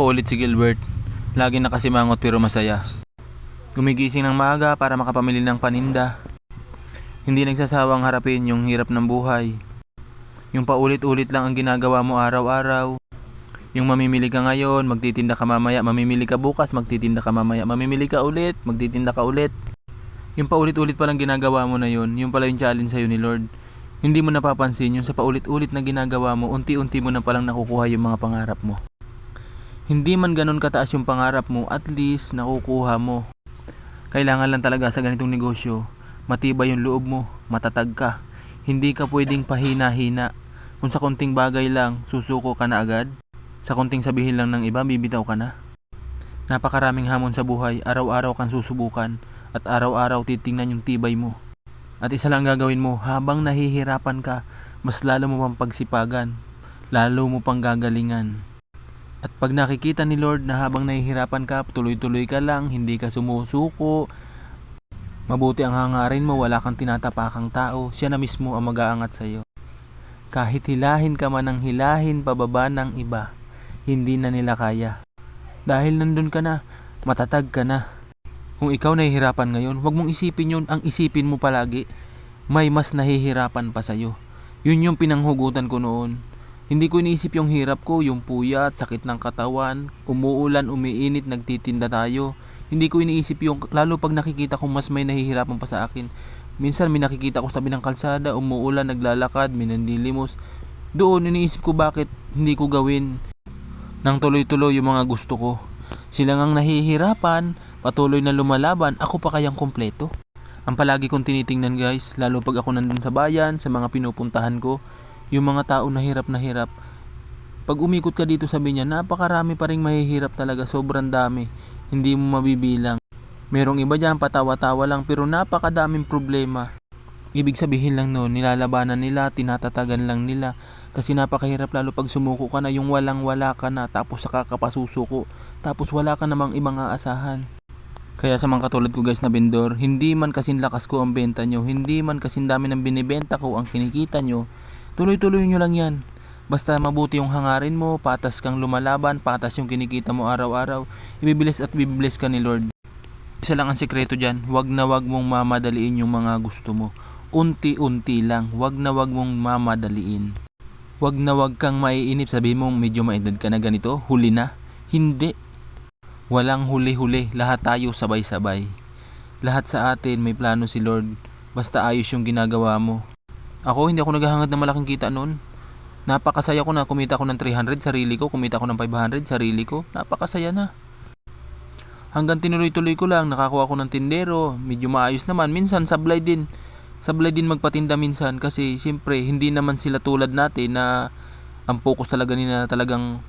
Makulit si Gilbert. Lagi nakasimangot pero masaya. Gumigising ng maaga para makapamili ng paninda. Hindi nagsasawang harapin yung hirap ng buhay. Yung paulit-ulit lang ang ginagawa mo araw-araw. Yung mamimili ka ngayon, magtitinda ka mamaya, mamimili ka bukas, magtitinda ka mamaya, mamimili ka ulit, magtitinda ka ulit. Yung paulit-ulit palang ginagawa mo na yun, yung pala yung challenge sa'yo ni Lord. Hindi mo napapansin yung sa paulit-ulit na ginagawa mo, unti-unti mo na palang nakukuha yung mga pangarap mo. Hindi man ganun kataas yung pangarap mo, at least nakukuha mo. Kailangan lang talaga sa ganitong negosyo, matibay yung loob mo, matatag ka. Hindi ka pwedeng pahina-hina. Kung sa konting bagay lang, susuko ka na agad. Sa konting sabihin lang ng iba, bibitaw ka na. Napakaraming hamon sa buhay, araw-araw kang susubukan, at araw-araw titingnan yung tibay mo. At isa lang gagawin mo, habang nahihirapan ka, mas lalo mo pang pagsipagan, lalo mo pang gagalingan. At pag nakikita ni Lord na habang nahihirapan ka, tuloy-tuloy ka lang, hindi ka sumusuko, mabuti ang hangarin mo, wala kang tinatapakang tao, siya na mismo ang mag-aangat sa'yo. Kahit hilahin ka man ng hilahin pababa ng iba, hindi na nila kaya. Dahil nandun ka na, matatag ka na. Kung ikaw nahihirapan ngayon, huwag mong isipin yun, ang isipin mo palagi, may mas nahihirapan pa sa'yo. Yun yung pinanghugutan ko noon. Hindi ko iniisip yung hirap ko, yung puyat, sakit ng katawan, umuulan, umiinit, nagtitinda tayo. Hindi ko iniisip yung, lalo pag nakikita ko mas may nahihirapan pa sa akin. Minsan may nakikita ko sa tabi ng kalsada, umuulan, naglalakad, may nanlilimos. Doon iniisip ko bakit hindi ko gawin nang tuloy-tuloy yung mga gusto ko. Sila ngang nahihirapan, patuloy na lumalaban, ako pa kayang kompleto. Ang palagi kong tinitingnan guys, lalo pag ako nandun sa bayan, sa mga pinupuntahan ko, yung mga tao na hirap na hirap. Pag umikot ka dito sabi niya, napakarami pa rin mahihirap talaga, sobrang dami. Hindi mo mabibilang. Merong iba dyan, patawa-tawa lang, pero napakadaming problema. Ibig sabihin lang noon, nilalabanan nila, tinatatagan lang nila. Kasi napakahirap lalo pag sumuko ka na, yung walang-wala ka na, tapos saka ka. Tapos wala ka namang ibang aasahan. Kaya sa mga katulad ko guys na vendor, hindi man kasing lakas ko ang benta nyo, hindi man kasing dami ng binibenta ko ang kinikita nyo, tuloy-tuloy nyo lang yan. Basta mabuti yung hangarin mo, patas kang lumalaban, patas yung kinikita mo araw-araw, ibibilis at bibilis ka ni Lord. Isa lang ang sekreto dyan, wag na wag mong mamadaliin yung mga gusto mo. Unti-unti lang, wag na wag mong mamadaliin. Wag na wag kang maiinip, sabi mong medyo maedad ka na ganito, huli na. Hindi. Walang huli-huli, lahat tayo sabay-sabay. Lahat sa atin may plano si Lord, basta ayos yung ginagawa mo. Ako, hindi ako naghahangad ng malaking kita noon. Napakasaya ko na kumita ko ng 300 sarili ko, kumita ko ng 500 sarili ko. Napakasaya na. Hanggang tinuloy-tuloy ko lang, nakakuha ko ng tindero, medyo maayos naman. Minsan sablay din. Sablay din magpatinda minsan kasi siyempre hindi naman sila tulad natin na ang focus talaga nila talagang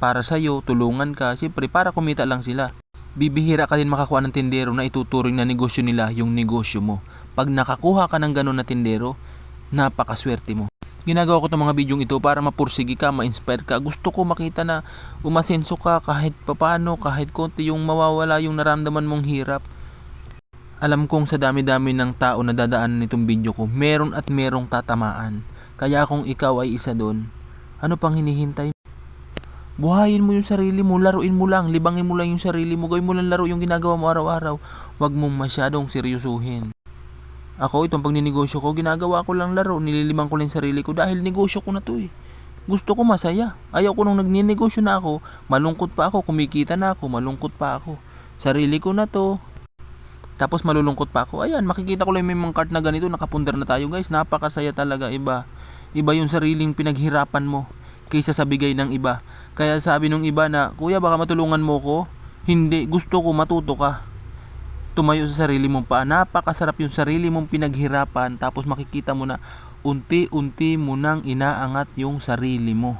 para sa'yo, tulungan ka. Siyempre para kumita lang sila. Bibihira ka din makakuha ng tindero na ituturing na negosyo nila yung negosyo mo. Pag nakakuha ka ng ganun na tindero, napakaswerte mo. Ginagawa ko itong mga bidyong ito para mapursigi ka, ma-inspire ka. Gusto ko makita na umasenso ka kahit papano, kahit konti yung mawawala yung naramdaman mong hirap. Alam kong sa dami-dami ng tao na dadaan nitong video ko, meron at merong tatamaan. Kaya kung ikaw ay isa doon, ano pang hinihintay? Buhayin mo yung sarili mo, laruin mo lang, libangin mo lang yung sarili mo, gawin mo lang laro yung ginagawa mo araw-araw. Huwag mong masyadong seryosuhin. Ako, itong pagninegosyo ko, ginagawa ko lang laro, nililimang ko lang sarili ko dahil negosyo ko na to eh. Gusto ko masaya. Ayaw ko nung nagninegosyo na ako, malungkot pa ako, kumikita na ako, malungkot pa ako. Sarili ko na to. Tapos malulungkot pa ako. Ayan, makikita ko lang may mga cart na ganito, nakapundar na tayo guys. Napakasaya talaga, iba. Iba yung sariling pinaghirapan mo kaysa sa bigay ng iba. Kaya sabi nung iba na, Kuya baka matulungan mo ko? Hindi, gusto ko matuto ka. Tumayo sa sarili mong paa. Napakasarap yung sarili mong pinaghirapan tapos makikita mo na unti-unti mo nang inaangat yung sarili mo.